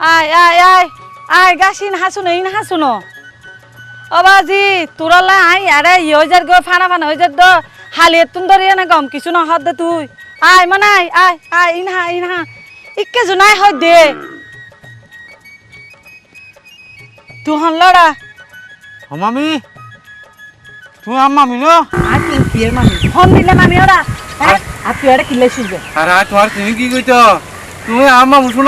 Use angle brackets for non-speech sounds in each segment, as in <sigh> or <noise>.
আয় আয় আয় আয় গাছিন হাসুনো ইন হাসুনো। অবাজি তোরালা আই আরে ইয়ে যার গো ফানা ফানা হয়ে যার দো। হালিয়ে তুন ধরিয়ে না গম কিছু না হদ দে তুই। আয় মানে আয় আয় আয় ইন হা ইন হা। ইকে জুনাই হয় দে। তুই হন লড়া ও মামি তুমি আর মামি ন? আর তুই কিয়ের মামি। হন দিলে মামি ওরা আর তুই আরে কিলে শুনবে আরে তোমার তুমি কি কইছ তুমি আর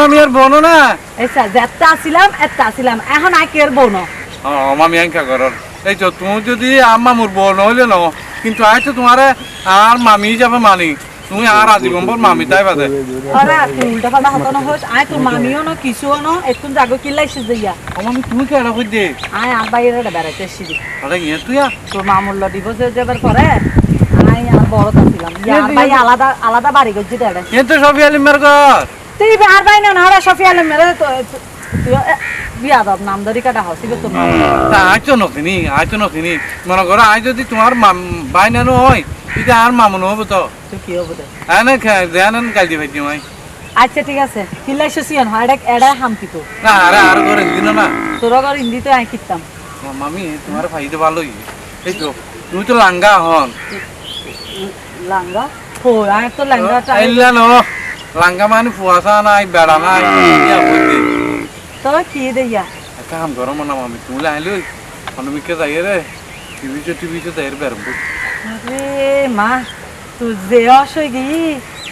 আমি আর বনো না? এই স্যার যেটা আসিলাম একটা আসিলাম এখন আই কের বউ না ও মামি আঙ্কা করর। এই তো তুমি যদি আর মামুর বোন হইলে ন কিন্তু আই তো তোমার আর মামি হিসাবে মানি। তুমি আর আজীবন পর মামি তাই বাদে। ওরা তুই উল্টা পাল্টা হতো না হোস আয় তোর মামিও না কিছুও না একটু জাগো কিল্লাইছে যাইয়া। ও মামি তুমি কে এটা কই দে আয় আর বাইরে বেড়াইতে এসেছি আরে ইয়ে তুই আ। তোর মামুল্য দিবস যাবার পরে আয় আর বড় ছিলাম আর ভাই আলাদা আলাদা বাড়ি তো এটা এ তো সবই আলিমের ঘর। তুই আর ভাই না না সফি আলম মেরে তো। তুই বিয়া দাব নাম ধরি কাটা হসি তা? আয় তো নখিনি আয় তো নখিনি মনে করো আয় যদি তোমার বাই নানো হয় এটা আর মামুন হব তো। কি হব দে হ্যাঁ না দেন কাল দি ভাই মাই। আচ্ছা ঠিক আছে। কিল্লাইছে সিয়ন হয় এটা এটা হামতি তো। না আরে আর করে দিন না। তোর ঘর হিন্দিতে আয় কিতাম। ও মামি তোমার ফাইদে ভালোই। এই তো তুমি তো লাঙ্গা হন। লাঙ্গা? হো আয় তো লাঙ্গাটা আইলা ন। লাঙ্গা মানে ফুয়াশা নাই বেড়া নাই তবে কি দেইয়া একটা কাম করো মনে মামি তুমি লাইলো অনুমিকে যাই রে টিভি চো টিভি চো যাই আরে মা তুই যে অসই গি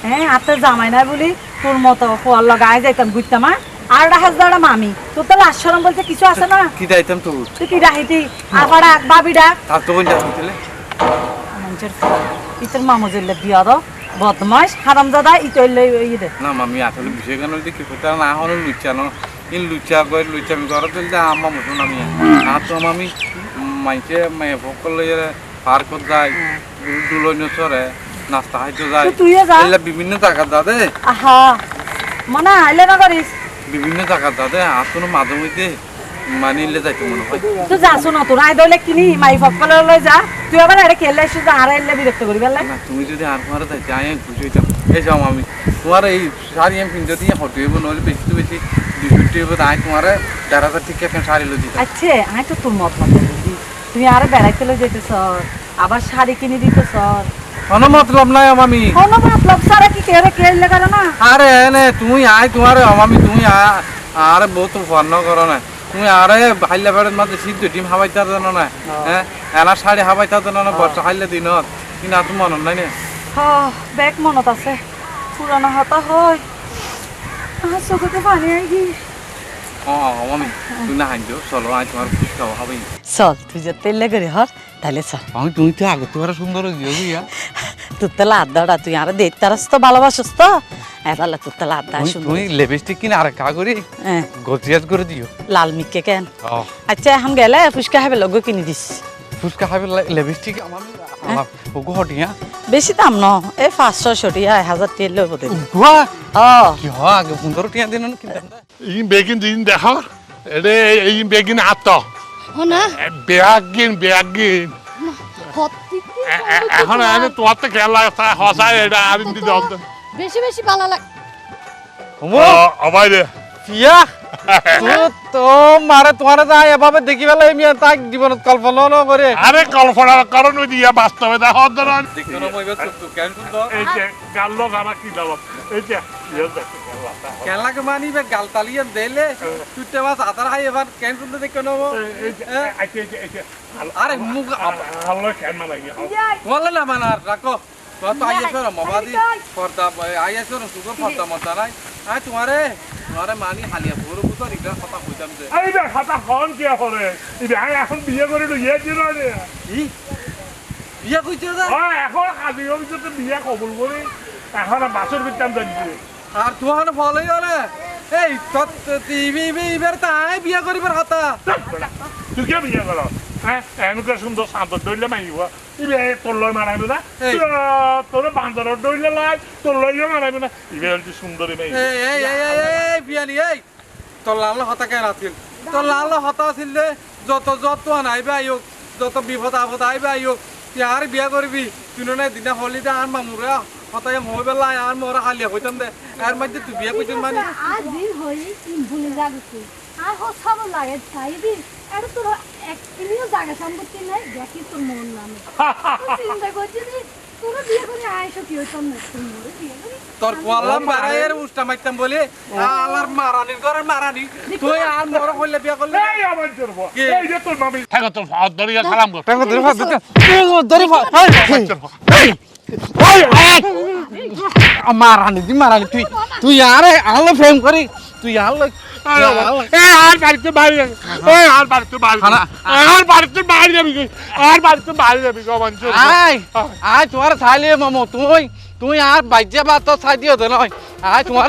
হ্যাঁ আতে জামাই নাই বলি তোর মতো খোয়ার লাগাই যাইতাম ঘুরতাম আর আর রাহাজ দাঁড়া মামি তোর তো লাশ সরম বলতে কিছু আছে না কি যাইতাম তো তুই কি রাহিতি আবার এক বাবি ডাক তার তো বন্ধু আসলে মানুষের ইতর মামু জেলে বিয়া দো বদমাস হারাম দাদা ইতইলে ই দে। না মামি আসলে বিষয় কেন হইতে কি কথা না হলো লুচা ন ইন লুচা কই লুচা আমি ঘর চলতে আম্মা মতো নামি আর তো মামি মাইছে মাই ফকল লইরে পার্কত যায় দুলন্য চরে নাস্তা খাইতে যায়। তো তুইও যা। এলা বিভিন্ন জায়গা দাদে আহা মনে আইলে না করিস। বিভিন্ন জায়গা দাদে কোনো মাঝে মধ্যে। মানিলে যাইতে মনে হয়। তুই যাস না তোর আই কিনি মাই ফকলে লই যা। তুই আবার আরে খেলে এসে যা আর আইলে বিরক্ত করি বেলা না তুমি যদি আর তোমার যাইতে আমি খুশি হইতাম এই যাও আমি তোমার এই শাড়ি আমি কিনতে দিয়ে হটে হইব নইলে বেশি তো বেশি তাই তোমার দেড় হাজার ঠিক একটা শাড়ি লই দিতাম? আচ্ছা আই তো তোর মত মত তুই আর বেড়াইতে লই যেতে সর আবার শাড়ি কিনে দিত সর কোনো মতলব নাই আমি কোনো মতলব সারা কি কেরে করে না? আরে নে তুমি আয় তোমার আমি তুমি আরে বহুত ফর্ন করো না। তুমি আরে হাইলা বেড়ের মাঝে সিদ্ধ ডিম হাবাইতে জানো না হ্যাঁ? এনা শাড়ি হাবাইতে জানো না বর্ষা হাইলে দিনত কিন্তু আর তো মনে নাই না? হ ব্যাগ মনত আছে। পুরানো হতা হয়। আমার চোখতে পানি আই গি। তুই চলো তুই যে তেলে করে হর তাহলে চল। আমি তুমি তো আগে তোমার সুন্দর গিয়ে গিয়া <laughs> তোর তেলা আড্ডাটা তুই আর দেখতে আরস তো ভালোবাসস তো? এতালে তোর তেলা তুমি- শুনব। তুমি লিপস্টিক কিনে আরে কা করি হ্যাঁ করে দিও। লাল মিক্কে কেন? আচ্ছা এখন গেলে ফুচকা খাবে লগ কিনে দিস। ফুচকা খাবে লিপস্টিক আমার ওগো হটিয়া। বেশি দাম ন এই পাঁচশো ছটিয়া এক হাজার তেল লইব দেবে গুয়া ও। কি হয় আগে সুন্দর টিয়া দিন ইন বেগিন দিন দেখো এরে ইন বেগিন আত। হনা বেয়াগিন বেয়াগিন। এখন আমি তোমার তো খেলা হসাই এটা আর ইন্দি দম বেশি বেশি ভালো লাগে অবাই রে। পিয়া তো তো মারে তোমার যাই এভাবে দেখি পেলে আমি আর তাক জীবনত কল্পনা ন করে। আরে কল্পনা করুন ওই দিয়া বাস্তবে দেখো ধরুন দেখো না মই বেশ তো কেন সুন্দর এই যে গাল লোক আমার কি দাও এই যে ইয়ে দেখো খেলাটা। কেলা কে মানি বে গাল তালিয়ে দেলে তুইতে মাস আতার হাই এবার কেন সুন্দর দেখো না এই- এই যে, এই যে, আরে মুখ বলে না মানার রাখো। তোমার তো মবাদি পর্দা আইয়েছো সুগর পর্দা মর্দা নাই। আই তোমারে তোমারে মানি হালিয়া পুরো পুতো রিগা কথা কইতাম যে। এই যে খাতা খন কি করে? এই যে এখন বিয়ে করে ইয়ে দিল রে ই? বিয়া কইছো না ও এখন আজি অভিযোগ বিয়ে কবুল করি এখন বাসর বিতাম যাচ্ছি আর তোমার ফলই না এই তাই বিয়া করিবার কথা। তুই কে বিয়ে কর? হ্যাঁ এনেকুৱা দৌৰিলে মাৰিব ইবে তোৰ লৈ মাৰাবি না। এই। তোৰ বান্দৰত দৌৰিলে লাই তোৰ মাৰাবি না। ইবে হলটি সুন্দৰী মাৰিব এই এই এই এই এই বিয়ানি এই। তোর লাল হতা কেন আছিল? তোর লাল হতা আছিল যে যত যত আইবে আইওক যত বিপদ আপদ আইবে আইওক তুই আর বিয়া করবি? তুই না দিনা হলিদে আর মামুরে হতাই মই বেলা আর মোরা হালিয়া কইতাম দে আর মধ্যে তুই বিয়া কইতাম মানে আজি হই তিন ভুলে যাগছি আর হসাব লাগে চাইবি আর তোর এক জায়গা সম্পত্তি নাই দেখি তোর মন নামে চিন্তা করছি তোর বিয়ে করে আয়সো কি হইতাম না তুই মোরে বিয়ে করি তোর কোয়ালাম বাড়াইয়ের উষ্টা মারতাম বলে আলার মারানির ঘরে মারানি তুই আর মোরা কইলে বিয়া করলে এই আমার জোর এই যে তোর মামি হ্যাঁ তোর হাত ধরিয়া সালাম কর টাকা ধরে ফাস দিতে ধরে ফাস মারানি দি মারানি তুই তুই আরে আলো ফেম করি তুই আলো আর বাড়িতে বাইরে যাবি। আর বাড়িতে বাইরে যাবি। আর বাড়িতে বাইরে যাবি আর বাড়িতে বাইরে যাবি গো আমার জোর বউ। আয় আয় তোমার ছাইলে মামো তুই তুই আর বাজ্যা বা তো ছাই দিও তো নয়। আয় তোমার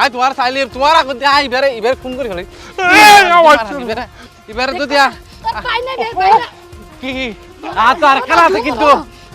আয় তোমার ছাইলে তোমার আগত দিয়ে আয় এবারে এবারে ফোন করে তো দিয়া। তোর পাই না গে পাই না কি? আ তো আর খেলা আছে কিন্তু।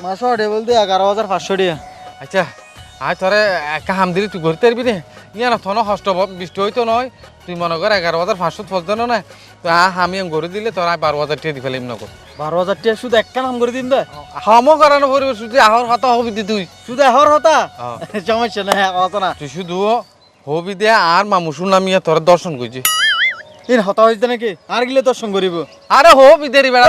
মাসো আড়ে বলতে এগারো হাজার পাঁচশো টিয়া আচ্ছা আয় তোরে একা হাম দিলি তুই ঘুরতে পারবি ইয়া না থনো হষ্ট বৃষ্টি হইতো নয়। তুই মনে কর এগারো হাজার পাঁচশো ফসতে না তো আ আমি ঘুরে দিলে তোর বারো হাজার টিয়া দি ফেলিম নকর বারো হাজার টিয়া শুধু একটা নাম করে দিন দে। হামও করানো পরিবেশ শুধু আহর হাতা হবি দি তুই। শুধু এহর হতা। সমস্যা না হ্যাঁ না। তুই শুধু হবি দে আর মামুসুর নামিয়া তোর দর্শন করছি ইন হতা হইতে নাকি? আর গিলে দর্শন করিব। আরে হবি দেরি বেড়া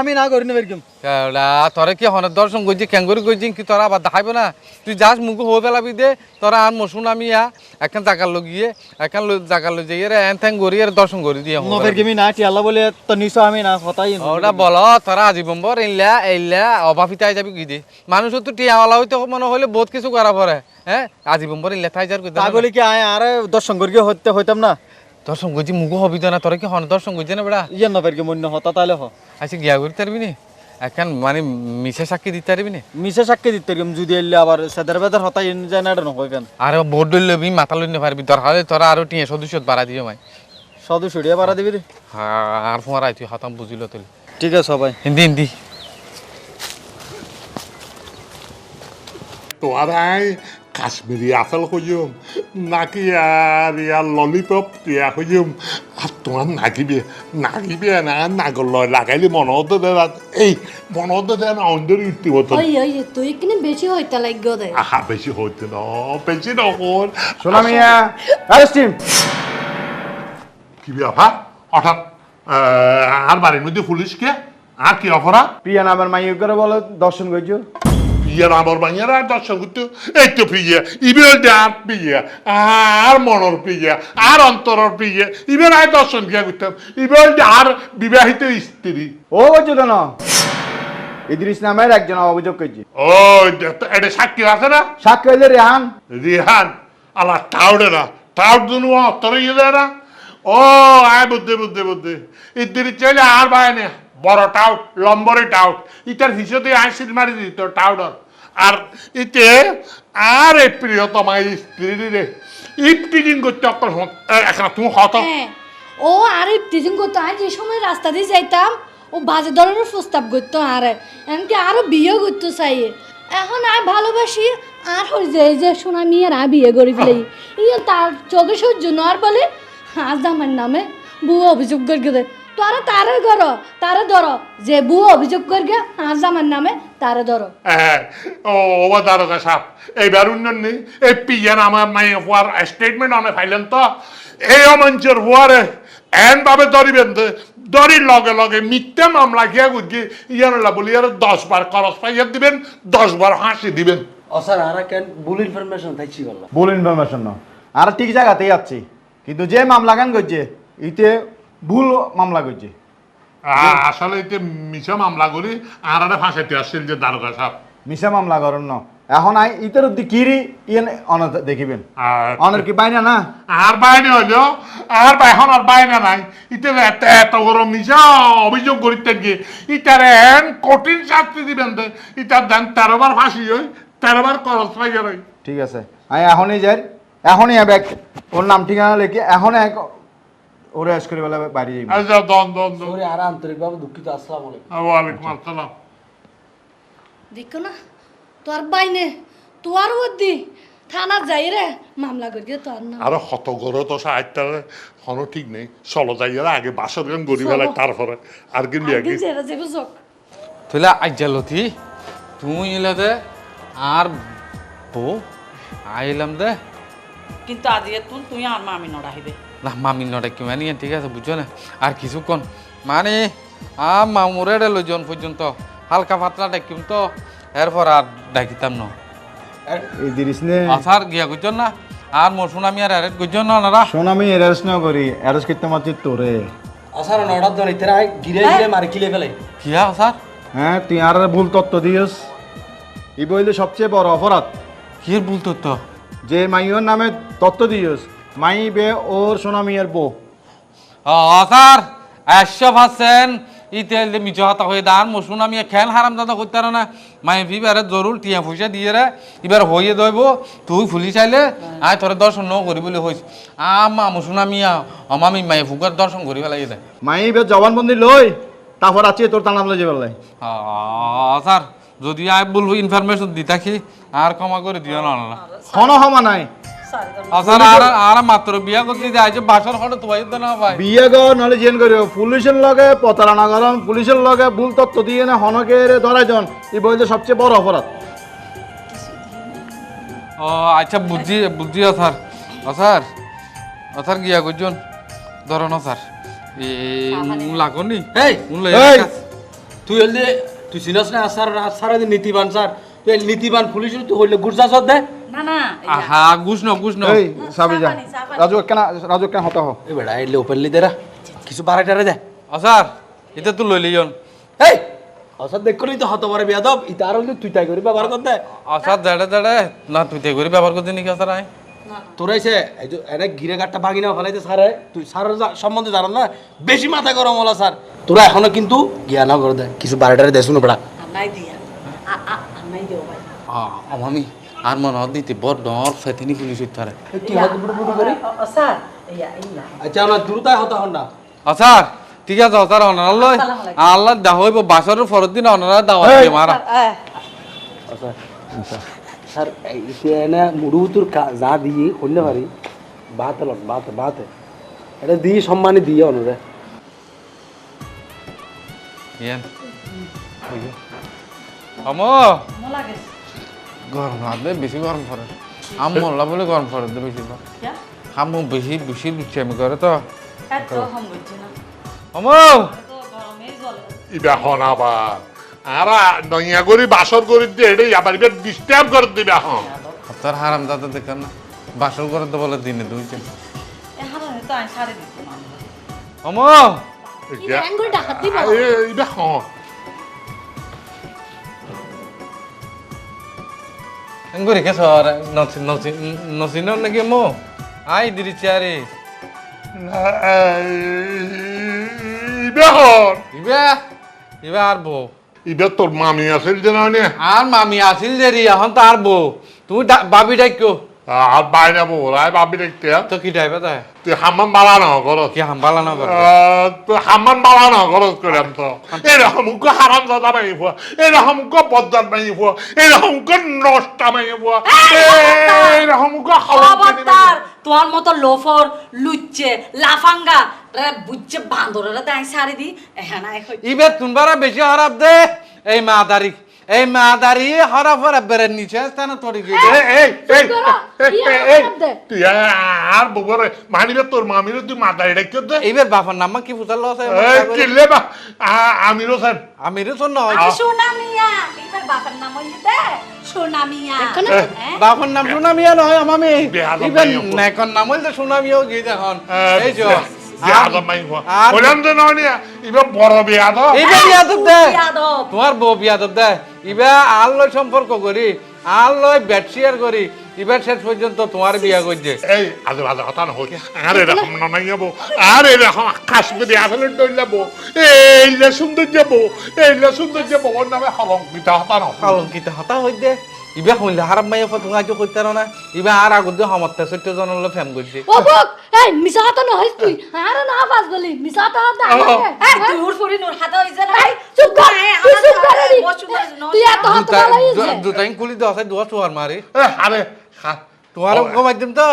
আমি না করি না বেরকম। কেওড়া তোরে কি হনে? দর্শন ক্যাঙ্গুরি করছি কি তোরা আবার দেখাইব না? তুই যাস মুখ হয়ে পেলাবি দে তোরা আর মসুন আমি ইয়া এখন জাগার লগিয়ে এখন জাগার লই যাইয়ে রে এন থ্যাং গড়ি আর দর্শন করি দিয়ে ন বেরকমি না বলে তো নিছো আমি না হতাই ওটা বল তোরা আজীবম্বর এইলা এইলা অভাবিতাই যাবি কি দে? মানুষ তো টিয়াওয়ালা হইতে মনে হইলে বহুত কিছু করা পরে হ্যাঁ? আজীবম্বর এইলা থাই যার তা বলে কি আয় আরে দর্শন করি হতে হইতাম না? দর্শন করছি মুখ হবি তো না তোরা কি হনে দর্শন করছি না বেড়া? ইয়ে ন বেরকম অন্য হতা তাহলে হ। আচ্ছা গিয়া করি তারবি নি? এখন মানে মিশে সাক্ষী দিতে পারবি না? মিশে সাক্ষী দিতে এরকম যদি এলে আবার সেদার বেদার হতাই যায় না এটা নহয় কেন? আর বোর্ড লবি মাথা লই পারবি দরকার হলে তোরা আরও টিয়ে সদস্য বাড়া দিও মাই। সদু সরিয়া পারা দিবি রে? আর ফোয়ারাই তুই হতাম বুঝিল তুই। ঠিক আছে সবাই হিন্দি হিন্দি। তোমার আই কাশ্মীরি আপেল খুঁজুম নাকি আর ইয়ার ললিপপ টিয়া খুঁজুম। আর তোমার নাকিবে নাকিবে না নাগর লয় লাগাইলে মনে হতো দে এই মনে হতো দে না অন্ধের হতো ওই ওই তুই কিনে বেশি হইতা লাগগো দে? আহা বেশি হইতে না বেশি নকর শোনা মিয়া অ্যারেস্ট হিম কি ব্যাপার হঠাৎ আর বাড়ির মধ্যে পুলিশ কে আর কি? অপরাধ প্রিয়া নামের মাইয়ে করে বলো দর্শন করছ পিয়া আমার বাঙিয়ার আর দর্শন করতে এই তো পিয়া ইবেল আর পিয়া আর মনর পিয়া আর অন্তরর পিয়া ইবেল আর দর্শন কিয়া করতাম ইবেল আর বিবাহিত স্ত্রী ও বলছো কেন ইদ্রিস নামের একজন অভিযোগ করছে। ও এটা সাক্ষী আছে না? সাক্ষী হইলে রেহান। রিহান? আলা টাউডে না। টাউড দুনু অন্তর ইয়ে দেয় না। ও আয় বুদ্ধি বুদ্ধি বুদ্ধি। ইদ্দির চাইলে আর বাইনে বড় টাউট লম্বরে টাউট ইটার হিসেবে আইসিল মারি দিত টাউডর আর ইতে আর এই প্রিয়তমা স্ত্রী রে ইফটিজিং করতে অকল এখন তুমি হত হ্যাঁ ও আর টিচিং করতো আর যে সময় রাস্তা দিয়ে যাইতাম ও বাজে ধরনের প্রস্তাব করতো আর এমনকি আরও বিয়ে করতো চাই এখন আর ভালোবাসি আর হয়ে যায় যে সোনা মেয়ের আর বিয়ে করে ফেলাই ইয়ে তার চোখে সহ্য নয় বলে আজ আমার নামে বুয়া অভিযোগ করে দে। তোরা তারে ধর তারে ধর। যে বুয়া অভিযোগ করবে আজ আমার নামে তারে ধরো। হ্যাঁ ও ওবা দারোগা সাপ এইবার উন্নয়ন এই পিয়ান আমার মাই হওয়ার স্টেটমেন্ট অনে ফাইলেন তো। এই অমঞ্চের হওয়ারে এন ভাবে ধরিবেন তো ধরির লগে লগে মিথ্যা মামলা গিয়া গুজি ইয়ানলা বলি আর দশ বার করস পাইয়া দিবেন দশ বার হাসি দিবেন। স্যার আর কেন ভুল ইনফরমেশন তাইছি বললাম ভুল ইনফরমেশন না। আর ঠিক জায়গাতেই যাচ্ছি কিন্তু যে মামলা গান করছে? ইতে ভুল মামলা করছে আসলে এতে মিছা মামলা করি আর একটা ফাঁসাইতে আসছিল যে দারোগা সাপ মিশা মামলা করেন না। এখন আই ইতের অব্দি কিরি ইয়েন অন দেখিবেন। আর অনের কি বাইনা না? আর বাইনে হইল আর এখন আর বাইনা নাই। ইতে এত এত বড় মিশা অভিযোগ করিতে গিয়ে ইটার এন কঠিন শাস্তি দিবেন তো ইটার দেন তেরো বার ফাঁসি হই তেরো বার করস পাইয়া ঠিক আছে। আমি এখনই যাই। এখনই ব্যাগ ওর নাম ঠিকানা লিখে। এখন এক ওরে করে বেলা বাড়ি যাই আচ্ছা দন দন দন। সরি আর আন্তরিকভাবে দুঃখিত আসসালামু আলাইকুম। ওয়ালাইকুম আসসালাম। দেখো না তোর বাইনে তোর বুদ্ধি থানা যাই রে মামলা করিয়ে তোর না আরও হত গরো তো কোনো ঠিক নেই। চলো যাইয়ারা আগে বাসর গান গড়ি ফেলাই তারপরে আর কি লিয়া আগে যেরা যাবে চোখ তুইলা তুই এলে দে আর বউ আইলাম দে। কিন্তু আজি তুন তুই আর মামি নড়াইবে। না মামি নটা কি মানে ঠিক আছে বুঝছ না। আর কিছুক্ষণ মানে আ মামুরে লইজন পর্যন্ত। হালকা পাতলা ডাকিম তো এরপর আর ডাকিতাম না। আসার গিয়া গুজন না? আর মরশুন আমি আর আরেক গুজন না শোন আমি এরেস না করি এরেস করতে মারছি তোরে। আসার নটার ধরে ইতারা গিরে গিরে মারি কিলে ফেলে। কিয়া আসার? হ্যাঁ তুই আর ভুল তত্ত্ব দিস ই বইলে সবচেয়ে বড় অপরাধ। কি বলতো তো যে মাইয়ের নামে তত্ত্ব দিস মাই বে ওর সোনা মিয়ার বউ আসার একশো পার্সেন্ট ইতেল দে মিছো হাতা হয়ে দান। মরশুন আমি খেল হারাম দাদা করতে না? মাই ফিবারে জরুর টিয়া পয়সা দিয়ে রে এবার হয়ে দইব তুই ফুলি চাইলে আয় তোরে দর্শন ন করি বলে হইস আমা মরশুন আমি অমামি মাই ফুকার দর্শন করি পেলাই দে। মাই বে জবানবন্দি লই তারপর আছে তোর তানাম লই যাবে স্যার যদি আয় বলব ইনফরমেশন দি থাকি আর ক্ষমা করে দিও না হন হমা নাই। স্যার আর আর মাত্র বিয়া করতে দিয়ে আইছে বাসর হঠাৎ তো বাইতে না ভাই বিয়ে গো নলে জেন করিও পুলিশের লগে প্রতারণা করন পুলিশের লগে ভুল তত্ত্ব দিয়ে না হনকে ধরাই জন ই বইলে সবচেয়ে বড় অপরাধ ও আচ্ছা বুঝছি ও স্যার স্যার স্যার গিয়া করছেন ধরো না স্যার এ লাগনি এই! তুই হলে তুই চিনস না আসার আসার নীতিবান স্যার তুই নীতিবান পুলিশ তুই হইলে গুরজা সদ দে না না আহা গুছ ন গুছ ন এই সাবি যা। রাজু কেন রাজু কেন হতা হ এই বেড়া এলে ওপেনলি দেরা। কিছু টারে দে। ও স্যার এটা তো লই লিয়ন এই অসাদ দেখ করলি তো হত পারে বিয়াদব। ইতার হলে তুই তাই করি ব্যবহার করতে। ও স্যার দেড়ে দেড়ে না তুই তে করে ব্যবহার করতে নাকি স্যার আয়। তোর এসে এই যে এনে গিরে গাটটা ভাগি না ফেলাইতে স্যারে তুই যা- সম্বন্ধে জানো না বেশি মাথা গরম হলো স্যার। তোরা এখনও কিন্তু জ্ঞান করে দে। কিছু বাড়াটারে দে শুনো বেড়া। নাই দিয়া। নাই দিও ভাই। আমি আর মনে হয় দিতে বড় ডর ফেতিনি পুলিশ হাত বুড়ো বুড়ো করি স্যার আচ্ছা না দ্রুতাই হতা হন না। ও স্যার ঠিক আছে স্যার অনার লয় আল্লাহ দা হইব বাসরের ফরত দিন অনারা দাওয়াত দিয়ে মারা। স্যার এনে মুড়ু তোর যা দিয়ে করলে পারি। বাত লন বাত বাত। এটা দিয়ে সম্মানে দিয়ে অনুরে ইয়েন আমো লাগে গরম রাতে বেশি গরম পড়ে আম মোল্লা বলে গরম পড়ে তো বেশি আমু বেশি বেশি লুচামি করে তো হম জলে ইবা হন আবার আর নইয়া করি বাসর করি দিয়ে এটাই আবার ডিস্টার্ব করে দিবে হন তোর হারাম দাদা দেখেন না বাসর করে তো বলে দিনে দুইজন ইবা হন এঙ্গুরি কে সর নচি নচি নসিন নাকি মো? আই দিদি চারি ইবে হন ইবে ইবে আর বউ। ইবে তোর মামি আছিল যে না আর মামি আসিল যে রে এখন তো আর বউ। তুই বাবি ডাইকো আর বাইরে বলাই ভাবি দেখতে তো। কি ডাইবে তাই? তুই হাম্মান বালা না করত কি হাম্বালা না করে তুই হাম্মান বালা না করত করাম তো। এরকম কো হারাম দাদা মাই ফুয়া এরকম কো বদার মাই ফুয়া এরকম কো নষ্টা মাই ফুয়া এরকম কো খবরদার তোমার মতো লোফর লুচ্ছে লাফাঙ্গা রে বুঝছে বান্দরেরা তাই সারি দি এখানে হই ইবে তুনবারা বেশি হরাপ দে এই মাদারি এই মাদারি হরাপ হরাপ বেড়ে নিচে স্থানে তোর গিয়ে এই এই করো, এই এই তুই আর বগরে মানিবে তোর মামিরে তুই মাথায় রেখে দে। এইবার বাবার নাম কি ফুটাল আছে এই কিলে বা আমিরও স্যার। আমি রে শোন নয় সোনামিয়া এবার বাবার নাম হইছে দে। সোনামিয়া হ্যাঁ? বাবার নাম সুনামিয়া নহয় আমি। নেকন নাম হইলে সুনামিও গিয়ে দেখুন এই যে। মাই বললাম নয় বড় বিয়াদব। দে। তোমার বউ বিয়াদব দে। ইবে আর লয় সম্পর্ক করি আর লয় বেটশিয়ার করি ইবে শেষ পর্যন্ত তোমার বিয়া করছে। এই আজ বাজে কথা নহল আর এরকম ননাই যাব আর এরকম কাশ্মীরি আসলে ডল যাব এইলে সুন্দর যাব এইলে সুন্দর যাব ওর নামে হলঙ্কিত হতা নহল কলঙ্কিত হতা হই দে ইবে শুনলে হারাম মাইয়া ফটো আজ করতে না? ইবে আর আগত দিয়ে সমর্থ সত্য জনলে ফেম করছে ও বক! এই মিছা কথা নহইস তুই। আরে না বাস বলি মিছা কথা আমাকে এই তুই উড় ফুড়ি নুর হাতে হইছে না এই, চুপ কর তুই চুপ কর তুই এত হাত ভালো হইছে দুটাই খুলি দেওয়া আছে দুয়া চুয়ার মারি এ, আরে খা- তোমারও কমাই দিম তো।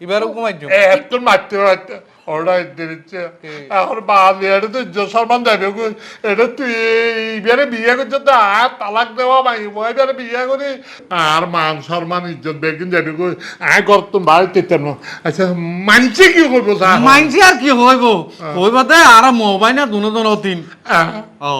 এবারও কমাই দিম। এ, একটু মারতে ওটা দিচ্ছে এখন বাদ এটা তো। এটা তুই এবারে বিয়ে করছে তো আর তালাক দেওয়া ভাই মই এবারে বিয়ে করি আর মান সম্মান ইজ্জত বেগিন যাবি কই আয় কর তুমি বাড়ি তেতেন আচ্ছা মানছে কি করব স্যার মাইনছি আর কি হইব হইবাতে আর মোবাইল না দুনো দুনো তিন আহ, ও